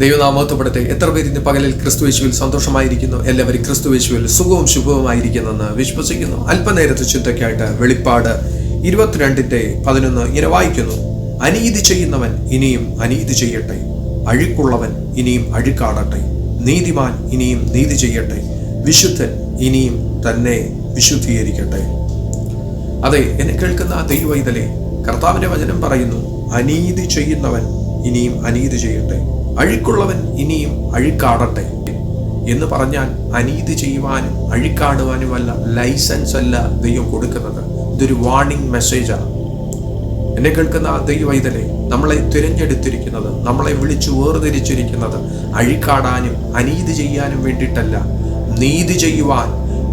ദൈവനാമത്വപ്പെടുത്തെ എത്ര പേര് ഇന്ന് പകലിൽ ക്രിസ്തുവേശുവിൽ സന്തോഷമായിരിക്കുന്നു? എല്ലാവരും ക്രിസ്തുവേശുവിൽ സുഖവും ശുഭവുമായിരിക്കുന്നെന്ന് വിശ്വസിക്കുന്നു. അല്പനേരത്തെ ചിന്തയ്ക്കായിട്ട് വെളിപ്പാട് ഇരുപത്തിരണ്ടിന്റെ പതിനൊന്ന് ഇങ്ങനെ വായിക്കുന്നു. അനീതി ചെയ്യുന്നവൻ ഇനിയും അനീതി ചെയ്യട്ടെ. അഴുക്കുള്ളവൻ ഇനിയും അഴുക്കാടട്ടെ. നീതിമാൻ ഇനിയും നീതി ചെയ്യട്ടെ. വിശുദ്ധൻ ഇനിയും തന്നെ വിശുദ്ധീകരിക്കട്ടെ. അതെ എന്നെ കേൾക്കുന്ന ദൈവ ഇതലെ കർത്താവിന്റെ വചനം പറയുന്നു അനീതി ചെയ്യുന്നവൻ ഇനിയും അനീതി ചെയ്യട്ടെ. അഴുക്കുള്ളവൻ ഇനിയും അഴുക്കാടട്ടെ എന്ന് പറഞ്ഞാൽ അനീതി ചെയ്യുവാനും അഴുക്കാടുവാനുമല്ല ലൈസൻസ് അല്ല ദൈവം കൊടുക്കുന്നത്. ഇതൊരു വാർണിംഗ് മെസ്സേജാണ് എന്നെ കേൾക്കുന്ന ദൈവവൈതലെ നമ്മളെ തിരഞ്ഞെടുത്തിരിക്കുന്നത് നമ്മളെ വിളിച്ചു വേർതിരിച്ചിരിക്കുന്നത് അഴിക്കാടാനും അനീതി ചെയ്യാനും വേണ്ടിയിട്ടല്ല. നീതി ചെയ്യുവാൻ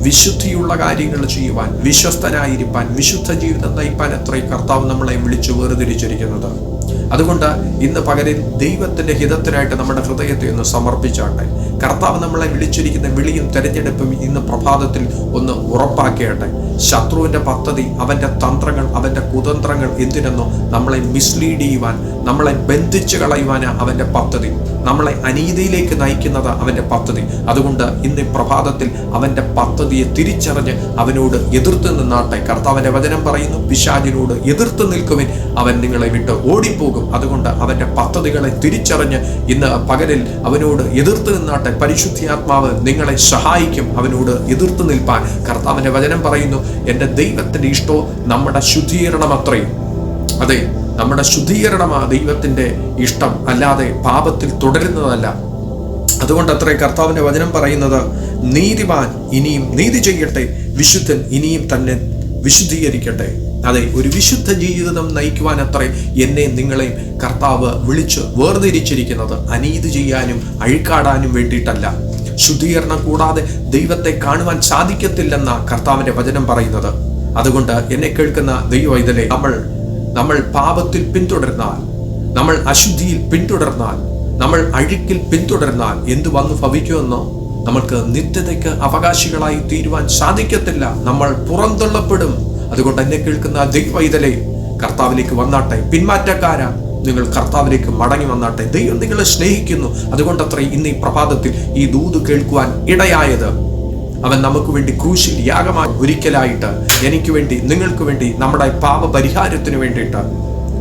വിശുദ്ധിയുള്ള കാര്യങ്ങൾ ചെയ്യുവാൻ വിശ്വസ്തനായിരിക്കാൻ വിശുദ്ധ ജീവിതം നയിപ്പാൻ അത്രയും കർത്താവ് നമ്മളെ വിളിച്ചു വേർതിരിച്ചിരിക്കുന്നത്. അതുകൊണ്ട് ഇന്ന് പകലിൽ ദൈവത്തിന്റെ ഹിതത്തിനായിട്ട് നമ്മുടെ ഹൃദയത്തെ ഒന്ന് സമർപ്പിച്ചാട്ടെ. കർത്താവ് നമ്മളെ വിളിച്ചിരിക്കുന്ന വിളിയും തെരഞ്ഞെടുപ്പും ഇന്ന് പ്രഭാതത്തിൽ ഒന്ന് ഉറപ്പാക്കിയട്ടെ ശത്രുവിന്റെ പദ്ധതി അവന്റെ തന്ത്രങ്ങൾ അവന്റെ കുതന്ത്രങ്ങൾ എന്തിനെന്നോ നമ്മളെ മിസ്ലീഡ് ചെയ്യുവാൻ നമ്മളെ ബന്ധിച്ചു കളയുവാൻ അവന്റെ പദ്ധതി. നമ്മളെ അനീതിയിലേക്ക് നയിക്കുന്നത് അവന്റെ പദ്ധതി. അതുകൊണ്ട് ഇന്ന് പ്രഭാതത്തിൽ അവന്റെ പദ്ധതിയെ തിരിച്ചറിഞ്ഞ് അവനോട് എതിർത്ത് നിന്നാട്ടെ. കർത്താവിന്റെ വചനം പറയുന്നു പിശാചിനോട് എതിർത്ത് നിൽക്കുവിൻ അവൻ നിങ്ങളെ വിട്ട് ഓടിപ്പോകും. അതുകൊണ്ട് അവന്റെ പദ്ധതികളെ തിരിച്ചറിഞ്ഞ് ഇന്ന് പകലിൽ അവനോട് എതിർത്ത് നിന്നാട്ടെ. പരിശുദ്ധിയാത്മാവ് നിങ്ങളെ സഹായിക്കും അവനോട് എതിർത്ത് നിൽപ്പാൻ. കർത്താവിന്റെ വചനം പറയുന്നു എന്റെ ദൈവത്തിന്റെ ഇഷ്ടോ നമ്മുടെ ശുദ്ധീകരണം അത്രയും അതെ നമ്മുടെ ശുദ്ധീകരണമാണ് ദൈവത്തിന്റെ ഇഷ്ടം അല്ലാതെ പാപത്തിൽ തുടരുന്നതല്ല. അതുകൊണ്ട് അത്രേ കർത്താവിന്റെ വചനം പറയുന്നത് നീതിമാൻ ഇനിയും നീതി ചെയ്യട്ടെ വിശുദ്ധൻ ഇനിയും തന്നെ വിശുദ്ധീകരിക്കട്ടെ. അതെ ഒരു വിശുദ്ധ ജീവിതം നയിക്കുവാൻ അത്രേ എന്നെ നിങ്ങളെയും കർത്താവ് വിളിച്ച് വേർതിരിച്ചിരിക്കുന്നത് അനീതി ചെയ്യാനും അഴിക്കാടാനും വേണ്ടിയിട്ടല്ല. ശുദ്ധീകരണം കൂടാതെ ദൈവത്തെ കാണുവാൻ സാധിക്കത്തില്ലെന്ന കർത്താവിന്റെ വചനം പറയുന്നത്. അതുകൊണ്ട് എന്നെ കേൾക്കുന്ന ദൈവവൈതലെ നമ്മൾ നമ്മൾ പാപത്തിൽ പിന്തുടർന്നാൽ നമ്മൾ അശുദ്ധിയിൽ പിന്തുടർന്നാൽ നമ്മൾ അഴുക്കിൽ പിന്തുടർന്നാൽ എന്ത് വന്നു ഭവിക്കുമെന്നോ? നമ്മൾക്ക് നിത്യതയ്ക്ക് അവകാശികളായി തീരുവാൻ സാധിക്കത്തില്ല. നമ്മൾ പുറന്തള്ളപ്പെടും. അതുകൊണ്ട് എന്നെ കേൾക്കുന്ന ദിഗ്വൈതലെ കർത്താവിലേക്ക് വന്നാട്ടെ. പിന്മാറ്റക്കാരാ നിങ്ങൾ കർത്താവിലേക്ക് മടങ്ങി വന്നാട്ടെ. ദൈവം നിങ്ങളെ സ്നേഹിക്കുന്നു. അതുകൊണ്ടത്ര ഇന്ന് ഈ പ്രഭാതത്തിൽ ഈ ദൂത് കേൾക്കുവാൻ ഇടയായത്. അവൻ നമുക്ക് വേണ്ടി ക്രൂശിൽ യാഗമായി ഒരിക്കലായിട്ട് എനിക്ക് വേണ്ടി നിങ്ങൾക്ക് വേണ്ടി നമ്മുടെ പാപ പരിഹാരത്തിന് വേണ്ടിയിട്ട്.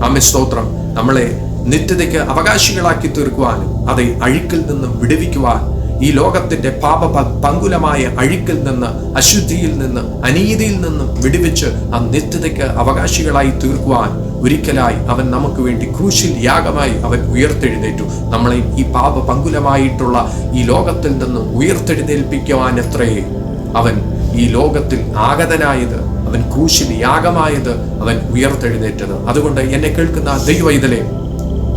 അമ്മ സ്തോത്രം. നമ്മളെ നിത്യതയ്ക്ക് അവകാശികളാക്കി തീർക്കുവാനും അതെ അഴുക്കിൽ നിന്നും വിടുവിക്കുവാൻ ഈ ലോകത്തിന്റെ പാപ പങ്കുലമായ അഴുക്കിൽ നിന്ന് അശുദ്ധിയിൽ നിന്ന് അനീതിയിൽ നിന്നും വിടുവിച്ച് ആ നിത്യതയ്ക്ക് അവകാശികളായി തീർക്കുവാൻ ഒരിക്കലായി അവൻ നമുക്ക് വേണ്ടി ക്രൂശിൽ യാഗമായി അവൻ ഉയർത്തെഴുന്നേറ്റു. നമ്മളെ ഈ പാപ പങ്കുലമായിട്ടുള്ള ഈ ലോകത്തിൽ നിന്നും ഉയർത്തെഴുന്നേൽപ്പിക്കുവാൻ എത്രയേ അവൻ ഈ ലോകത്തിൽ ആഗതനായത് അവൻ ക്രൂശിൽ യാഗമായത് അവൻ ഉയർത്തെഴുന്നേറ്റത്. അതുകൊണ്ട് എന്നെ കേൾക്കുന്ന ദൈവവൈതലെ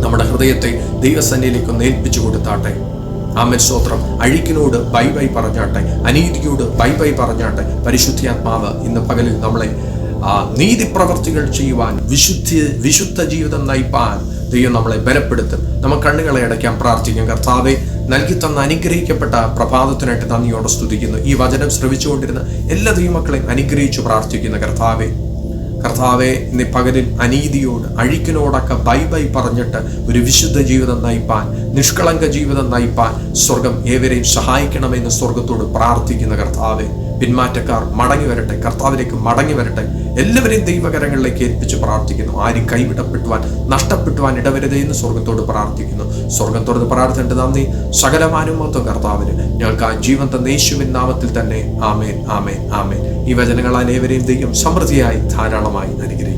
നമ്മുടെ ഹൃദയത്തെ ദൈവസന്നിധിയിലേക്ക് ഒന്ന് ഏൽപ്പിച്ചു കൊടുത്താട്ടെ. ആമൻ സ്തോത്രം. അഴിക്കിനോട് ബൈ ബൈ പറഞ്ഞാട്ടെ. അനീതിയോട് ബൈ ബൈ പറഞ്ഞാട്ടെ. പരിശുദ്ധിയാത്മാവ് ഇന്ന് പകലിൽ നമ്മളെ നീതി പ്രവർത്തികൾ ചെയ്യുവാൻ വിശുദ്ധി വിശുദ്ധ ജീവിതം നയിപ്പാൻ ദൈവം നമ്മളെ ബലപ്പെടുത്തും. നമ്മൾ കണ്ണുകളെ അടയ്ക്കാൻ പ്രാർത്ഥിക്കും. കർത്താവെ നൽകി തന്ന അനുഗ്രഹിക്കപ്പെട്ട പ്രഭാതത്തിനായിട്ട് നന്ദിയോടെ സ്തുതിക്കുന്നു. ഈ വചനം ശ്രവിച്ചുകൊണ്ടിരുന്ന എല്ലാ ദൈവമക്കളെയും അനുഗ്രഹിച്ചു പ്രാർത്ഥിക്കുന്ന കർത്താവെ. കർത്താവെ നീ പകലിൽ അനീതിയോട് അഴിക്കിനോടൊക്കെ ബൈ ബൈ പറഞ്ഞിട്ട് ഒരു വിശുദ്ധ ജീവിതം നയിപ്പാൻ നിഷ്കളങ്ക ജീവിതം നയിപ്പാൻ സ്വർഗം ഏവരെയും സഹായിക്കണമെന്ന് സ്വർഗത്തോട് പ്രാർത്ഥിക്കുന്ന കർത്താവെ. പിന്മാറ്റക്കാർ മടങ്ങി വരട്ടെ കർത്താവിലേക്ക് മടങ്ങി വരട്ടെ. എല്ലാവരെയും ദൈവകരങ്ങളിലേക്ക് ഏൽപ്പിച്ച് പ്രാർത്ഥിക്കുന്നു. ആരും കൈവിടപ്പെട്ടുവാൻ നഷ്ടപ്പെട്ടുവാൻ ഇടവരുതേ എന്ന് സ്വർഗത്തോട് പ്രാർത്ഥിക്കുന്നു. സ്വർഗത്തോട് പ്രാർത്ഥിക്കേണ്ട നന്ദി. സകലമാനുമത്വം കർത്താവിന്. ഞങ്ങൾക്ക് ആ ജീവൻ തന്ന യേശുവിൻ നാമത്തിൽ തന്നെ. ആമേൻ ആമേൻ ആമേൻ. ഈ വചനങ്ങളാൽ ഏവരെയും ദൈവം സമൃദ്ധിയായി ധാരാളമായി അനുഗ്രഹിക്കും.